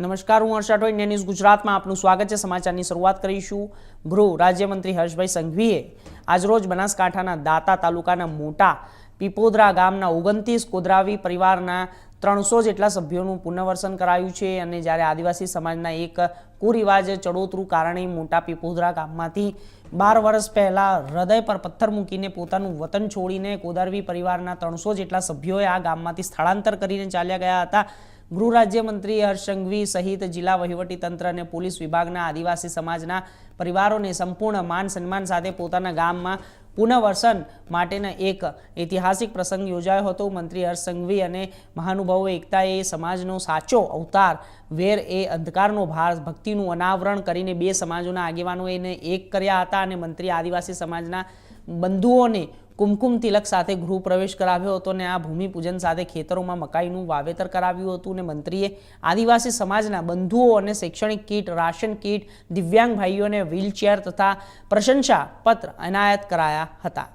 નમસ્કાર, હું હર્ષ India news ગુજરાતમાં આપનું સ્વાગત છે. સમાચારની શરૂઆત કરીશું. ગૃહ રાજ્યમંત્રી હર્ષભાઈ સંઘવીએ આજરોજ બનાસકાંઠાના દાતા તાલુકાના મોટા પીપોદરા ગામના ઓગણત્રીસ કોદરાવી પરિવારના ત્રણસો જેટલા સભ્યોનું પુનર્વસન કરાયું છે અને જ્યારે આદિવાસી સમાજના એક કુરિવાજ ચડોતરું કારણે મોટા પીપોદરા ગામમાંથી બાર વર્ષ પહેલાં હૃદય પર પથ્થર મૂકીને પોતાનું વતન છોડીને કોદારવી પરિવારના ત્રણસો જેટલા સભ્યોએ આ ગામમાંથી સ્થળાંતર કરીને ચાલ્યા ગયા હતા. ગૃહ રાજ્યમંત્રી હર્ષ સંઘવી સહિત જિલ્લા વહીવટીતંત્ર અને પોલીસ વિભાગના આદિવાસી સમાજના પરિવારોને સંપૂર્ણ માન સન્માન સાથે પોતાના ગામમાં પુનઃવસન માટેના એક ઐતિહાસિક પ્રસંગ યોજાયો હતો. મંત્રી હર્ષ સંઘવી અને મહાનુભાવો એકતાએ સમાજનો સાચો અવતાર, વેર એ અંધકારનો ભાર, ભક્તિનું અનાવરણ કરીને બે સમાજોના આગેવાનોએ એને એક કર્યા હતા અને મંત્રી આદિવાસી સમાજના બંધુઓને કુમકુમ તિલક સાથે ગૃહ પ્રવેશ કરાવ્યો હતો અને આ ભૂમિપૂજન સાથે ખેતરોમાં મકાઈનું વાવેતર કરાવ્યું હતું અને મંત્રીએ આદિવાસી સમાજના બંધુઓ અને શૈક્ષણિક કીટ, રાશન કીટ, દિવ્યાંગ ભાઈઓને વ્હીલચેર તથા પ્રશંસા પત્ર એનાયત કરાયા હતા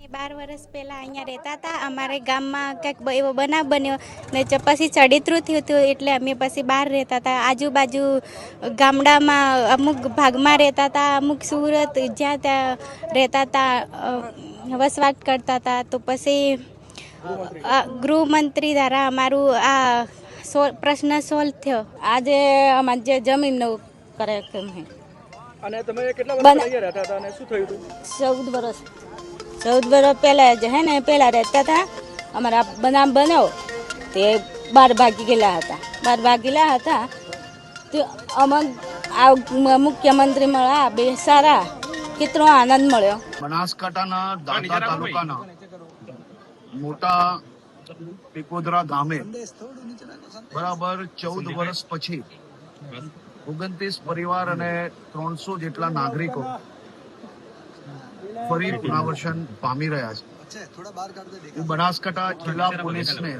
એ બાર વર્ષ પહેલાં અહીંયા રહેતા હતા. અમારે ગામમાં કંઈક એવો બનાવ બન્યો. ને પછી ચડિતરું થયું હતું એટલે અમે પછી બહાર રહેતા હતા. આજુબાજુ ગામડામાં અમુક ભાગમાં રહેતા હતા અમુક સુરત જ્યાં ત્યાં રહેતા હતા વસવાટ કરતા હતા. તો પછી ગૃહમંત્રી દ્વારા અમારું આ સોલ પ્રશ્ન સોલ્વ થયો. આજે અમારે જે જમીનનો કાર્યક્રમ છે અને તમે કેટલા વર્ષ અહીંયા રહેતા હતા અને શું થયું હતું? ચૌદ વર્ષ ચૌદ વર્ષ પહેલાં જે, હે ને, પહેલાં રહેતા હતા. અમારા બનામ બનાવ, તે બાર ભાગી ગયેલા હતા. બાર ભાગેલા હતા. તે અમન આ મુખ્યમંત્રી મળ્યા બે સારા કેટલો આનંદ મળ્યો. બનાસકાંઠાના દાંતા તાલુકાના મોટા પીકોદરા ગામે બરાબર ચૌદ વર્ષ પછી ઓગણત્રીસ પરિવાર અને ત્રણસો જેટલા નાગરિકો ફરી પુનર્વસન પામી રહ્યા છે. હું બનાસકાંઠા જિલ્લા પોલીસને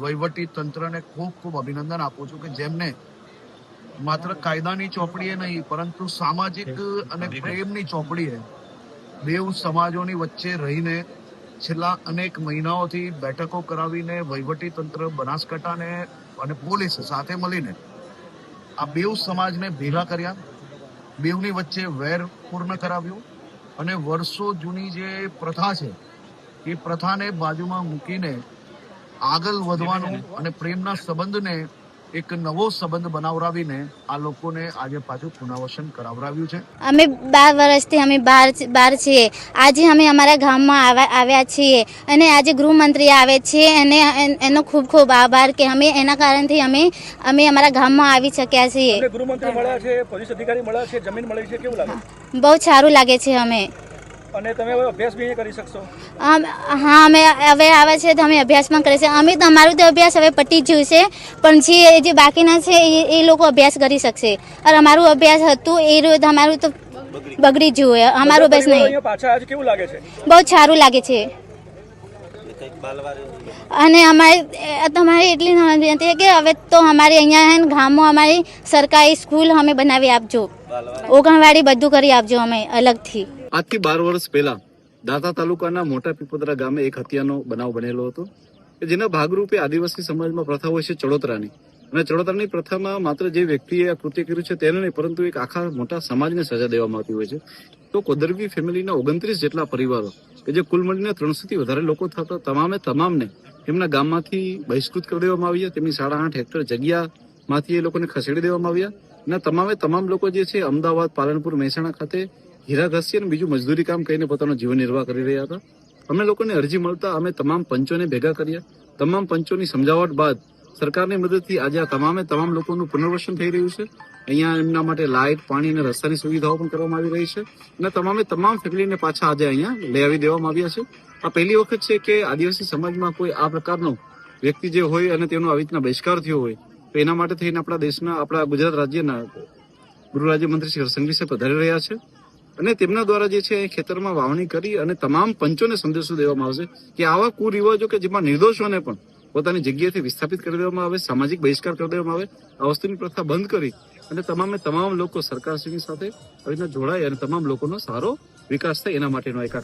વહીવટી તંત્રને ખૂબ ખૂબ અભિનંદન આપું છું કે જેમને માત્ર કાયદાની ચોપડીએ નહીં પરંતુ સામાજિક અને પ્રેમની ચોપડીએ બેઉ સમાજોની વચ્ચે રહીને છેલ્લા અનેક મહિનાઓથી બેઠકો કરાવીને વહીવટી તંત્ર બનાસકાંઠાને અને પોલીસ સાથે મળીને આ બેઉ સમાજને ભેગા કર્યા બેઉની વચ્ચે વેર પૂર્ણ કરાવ્યું. અને વર્ષો જૂની જે પ્રથા છે એ પ્રથાને બાજુમાં મૂકીને આગળ વધવાનું અને પ્રેમના સંબંધને એક નવો સંબંધ બનાવરાવીને આ લોકોને આજે પાછું પુનર્વસન કરાવરાવ્યું છે. અમે બાર વર્ષથી અમે બહાર બહાર છીએ. આજે અમે અમારા ગામમાં આવ્યા આવ્યા છીએ અને આજે ગૃહમંત્રી આવે છે અને એનો ખૂબ ખૂબ આભાર કે અમે એના કારણથી અમે અમે અમારા ગામમાં આવી શક્યા છીએ. ગૃહમંત્રી મળ્યા છે પોલીસ અધિકારી મળ્યા છે જમીન મળી છે કેવું લાગે? બહુ સારું લાગે છે અમે અને તમે હવે અભ્યાસ બી કરી શકશો. હા અમે હવે આવે છે તો અમે અભ્યાસ પણ કરીએ છીએ. અમે તમારું તો અભ્યાસ હવે પતી જ ગયું છે પણ જે જે બાકીના છે એ એ લોકો અભ્યાસ કરી શકશે. અને અમારું અભ્યાસ હતું એ રોજ અમારું તો બગડી જ હોય. અમારું અભ્યાસ નહીં. પાછા આજે કેવું લાગે છે? બહુ સારું લાગે છે. અને અમારે તમારે એટલી વિનંતી છે કે હવે તો અમારે અહીંયા ગામમાં અમારી સરકારી સ્કૂલ અમે બનાવી આપજો. ઓગણવાડી બધું કરી આપજો અમે અલગથી. આજથી બાર વર્ષ પહેલા દાંતા તાલુકાના મોટા પીપોદરા ગામે એક હત્યાનો બનાવ બનેલો હતો જેના ભાગરૂપે આદિવાસી સમાજમાં પ્રથા હોય છે ચડોતરાની. અને ચડોતરાની પ્રથામાં માત્ર જે વ્યક્તિએ આ કૃત્ય કર્યું છે તેને નહીં, પરંતુ એક આખા મોટા સમાજને સજા દેવામાં આવતી હોય છે. તો કોદરવી ફેમિલીના ઓગણત્રીસ જેટલા પરિવારો, કે જે કુલ મળીને ત્રણસોથી વધારે લોકો થતા તમામે તમામને એમના ગામમાંથી બહિષ્કૃત કરી દેવામાં આવ્યા. તેમની સાડા આઠ હેક્ટર જગ્યામાંથી એ લોકોને ખસેડી દેવામાં આવ્યા. અને તમામે તમામ લોકો જે છે, અમદાવાદ, પાલનપુર, મહેસાણા ખાતે હીરા ઘસી અને બીજું મજદૂરી કામ કરીને પોતાનો જીવન નિર્વાહ કરી રહ્યા હતા. અમે લોકોને અરજી મળતા અમે તમામ પંચોને ભેગા કર્યા. તમામ પંચોની સમજાવટ બાદ સરકારની મદદથી આજે આ તમામે તમામ લોકોનું પુનર્વસન થઈ રહ્યું છે. અહીંયા એમના માટે લાઇટ, પાણી અને રસ્તાની સુવિધાઓ પણ કરવામાં આવી રહી છે. અને તમામે તમામ ફેમિલીને પાછા આજે અહીંયા લઈ આવી દેવામાં આવ્યા છે. આ પહેલી વખત છે કે આદિવાસી સમાજમાં કોઈ આ પ્રકારનો વ્યક્તિ જે હોય અને તેનો આવી રીતના બહિષ્કાર થયો હોય, તો એના માટે થઈને આપણા દેશના, આપણા ગુજરાત રાજ્યના ગૃહ રાજ્યમંત્રી શ્રી હરસંઘવી સાહેબ પધારી રહ્યા છે. અને તેમના દ્વારા જે છે એ ખેતરમાં વાવણી કરી અને તમામ પંચોને સંદેશો દેવામાં આવશે કે આવા કુરિવાજો કે જેમાં નિર્દોષોને પણ પોતાની જગ્યાએથી વિસ્થાપિત કરી દેવામાં આવે, સામાજિક બહિષ્કાર કરી દેવામાં આવે, આ વસ્તુની પ્રથા બંધ કરી અને તમામે તમામ લોકો સરકારશ્રીની સાથે જોડાય અને તમામ લોકોનો સારો વિકાસ થાય એના માટેનો એક